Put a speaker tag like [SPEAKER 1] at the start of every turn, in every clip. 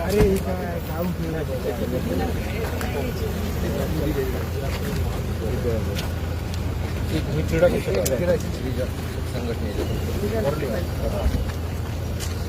[SPEAKER 1] अरे काय काम क्रीडा संघटनेचे.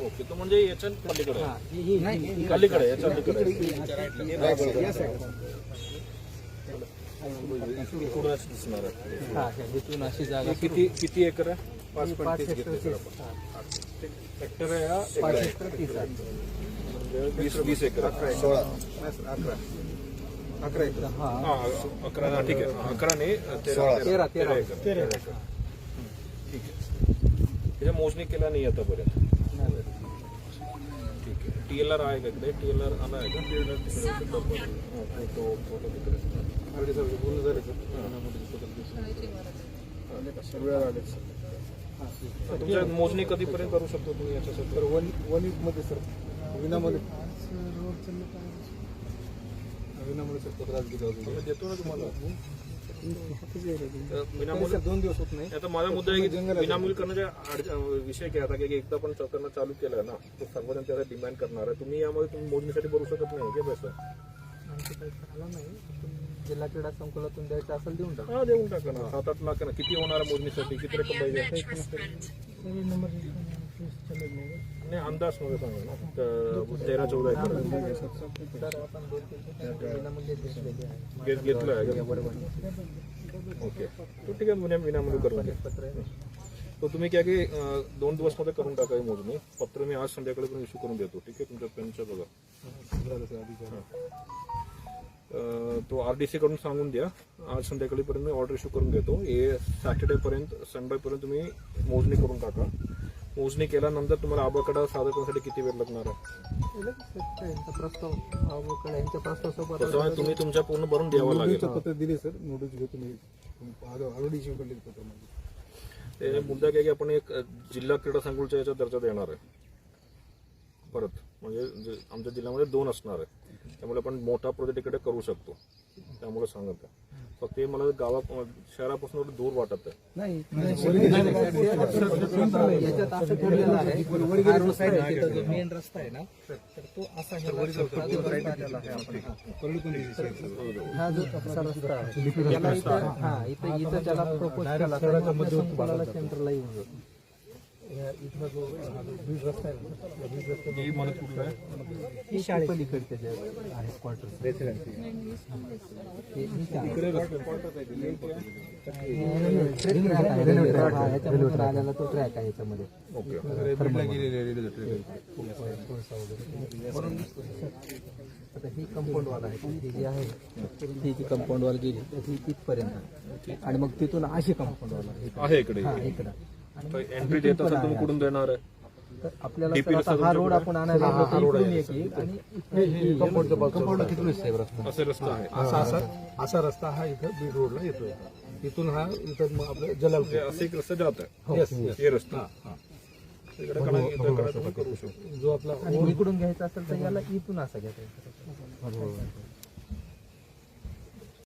[SPEAKER 2] ओके तो म्हणजे याच्या पलीकडे आहे. पलीकडे याच्या पलीकडे आहे. इकडूनच दिसणार आहे
[SPEAKER 1] हा, ह्या इथून अशी जागा
[SPEAKER 2] किती किती एकर आहे?
[SPEAKER 1] पाच हेक्टर
[SPEAKER 2] आहे हा
[SPEAKER 1] आहे.
[SPEAKER 2] वीस वीस एकर. आहे.
[SPEAKER 1] हा
[SPEAKER 2] हा. अकरा हा, ठीक आहे. अकरा नाही तेरा
[SPEAKER 1] तेरा, तेरा.
[SPEAKER 2] एकर. तेरा एकर. ठीक आहे. त्याच्या मोजणी केला नाही आतापर्यंत ठीक आहे टीएलआर आहे का इकडे टीएलआर आला आहे का टीएलआर तो फोटो तिकडे तुमच्या मोजणी कधीपर्यंत करू शकतो तुम्ही याच्यासाठी
[SPEAKER 3] वन वनमध्ये सर। विनामध्ये विनामध्ये सर पत्रात
[SPEAKER 2] मी देतो ना तुम्हाला?
[SPEAKER 3] सर
[SPEAKER 2] विनामूल्य
[SPEAKER 3] दोन दिवस होत नाही.
[SPEAKER 2] आता माझा मुद्दा आहे की विनामूल्य करण्याचा विषय काय आता की एकदा पण करणं चालू केलं ना? तर सर्वजण त्याचा डिमांड करणार आहे. तुम्ही यामध्ये तुम्ही मोजणीसाठी भरू शकत नाही का पैसा
[SPEAKER 1] जिल्हा क्रीडा संकुलातून द्यायचं असेल देऊन टाका.
[SPEAKER 2] हा देऊन टाका ना. सात आठ लाख ना किती होणार मोजणीसाठी? किती रक्कम पाहिजे? नाही अंदाजमध्ये सांगा ना. तर तेरा चौदा एकर.
[SPEAKER 1] तर
[SPEAKER 2] घेत- घेतलं आहे. ओके. तो ठीक आहे विना विनामूल्य करून घ्या.
[SPEAKER 1] पत्र आहे.
[SPEAKER 2] तो तुम्ही काय की दोन दिवसमध्ये करून टाका ही मोजणी. पत्र मी आज संध्याकाळी पण इश्यू करून देतो. ठीक आहे तुमच्या पेनचं बघा. अं, तो डी सीकडून सांगून द्या. आज संध्याकाळीपर्यंत मी ऑर्डर इश्यू करून देतो हे सॅटर्डे पर्यंत तुम्ही मोजणी करून टाका. मोजणी केल्यानंतर तुम्हाला आबाकडे सादर करण्यासाठी किती वेळ लागणार आहे?
[SPEAKER 1] यांचा प्रस्ताव यांच्या
[SPEAKER 2] तुम्ही तुमच्या पूर्ण भरून द्यावं लागेल.
[SPEAKER 3] पत्र दिले सर. नोटीस घेतो मी. ऑलरेडी इश्यू केले पत्र
[SPEAKER 2] ते मुद्दा काय की आपण एक जिल्हा क्रीडा संकुलच्या याचा दर्जा देणार आहे. परत म्हणजे आमच्या जिल्ह्यामध्ये दोन असणार आहे. त्यामुळे आपण मोठा प्रोजेक्ट इकडे करू शकतो. त्यामुळे सांगत आहे. फक्त हे मला गावा शहरापासून थोडं दूर वाटत आहे.
[SPEAKER 3] नाही
[SPEAKER 1] याच्यात असं ठरलेलं आहे हा रस्ता आहे, तिथं जो मेन रस्ता आहे ना तर तो असा ह्या रस्ता- हा जो रस्ता आलेला आहे आपण, हा. जो असा रस्ता आहे त्याला इथं हा इथं इथं त्याला प्रपोज केला तर मग आपल्या संकुलाला सेंटरला येऊन जातो. ह्या इथं जो हा रस्ता आहे. ना, त्या ब्रिज रस्त्याच्या
[SPEAKER 2] ही मला कुठलं आहे.
[SPEAKER 1] ही शाळे पलीकडचे जे आहे क्वार्टर आलेला तो ट्रॅक आहे याच्यामध्ये आता ही कंपाऊंड वॉल आहे. ही जी आहे ही जी कंपाऊंड वॉल गेली ही तिथपर्यंत. आणि मग तिथून अशी कंपाऊंड वॉल आहे.
[SPEAKER 2] इकडे.
[SPEAKER 1] इकडं.
[SPEAKER 2] एंट्री देत असेल तुम्ही कुठून देणार आहे?
[SPEAKER 1] तर आपल्याला सर आता हा रोड आपण आणायला गेलो तर इकडून एक येईल आणि इथून कंपाऊंड किती साहेब रस्ता
[SPEAKER 2] असे? रस्ता आहे.
[SPEAKER 3] असा असा असा रस्ता हा इथं बीड रोडला येतोय. इथून हा इथं मग आपलं जलाल
[SPEAKER 2] म्हणजे असे एक रस्ता जात आहे.
[SPEAKER 3] येस येस
[SPEAKER 2] हे रस्ता. इकडे कडा इथं कडा तुम्ही करू शकतो.
[SPEAKER 3] जो आपला
[SPEAKER 1] आणि इकडून घ्यायचा असेल तर याला इथून असं घ्यायचं